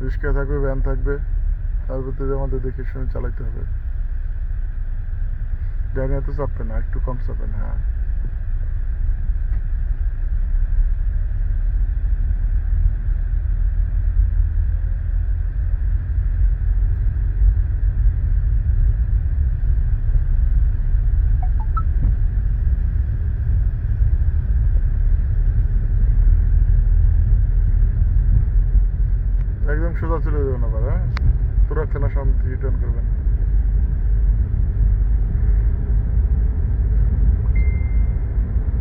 রিক্সা থাকবে, ভ্যান থাকবে, তার ভিতরে আমাদের দেখে শুনে চালাইতে হবে। জানি এত চাপবে না, একটু কম চাপেন হ্যাঁ। সোজা চলে যাবেন আবার হ্যাঁ? তোরা থানা শান্তি রিটার্ন করবেন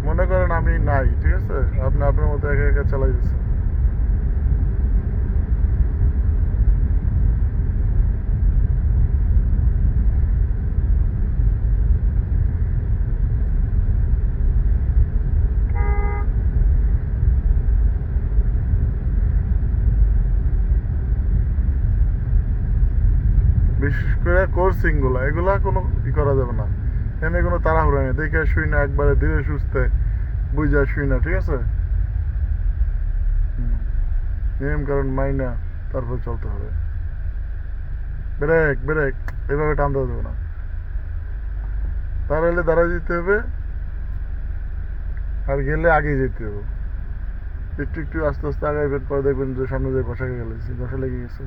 মনে করেন আমি নাই, ঠিক আছে? আপনি আপনার মতো একা একা চালাই দিচ্ছেন। বিশেষ করে কোর্সিংগুলা এগুলা কোনো ই করা যাবে না। এনে কোনো তাড়াহুড়া নেই, দেখে শুই না, একবারে ধীরে সুস্থে বুঝা শুই না, ঠিক আছে? নিয়ম কারণ মাইনা, তারপর চলতে হবে। ব্রেক ব্রেক, এভাবে টান দেওয়া যাবে না। দাঁড়ালে দাঁড়ায় যেতে হবে, আর গেলে আগে যেতে হবে। একটু একটু আস্তে আস্তে আগাইবেন পরে দেখবেন যে সামনে যে বসা গেলে বসা লেগে গেছে।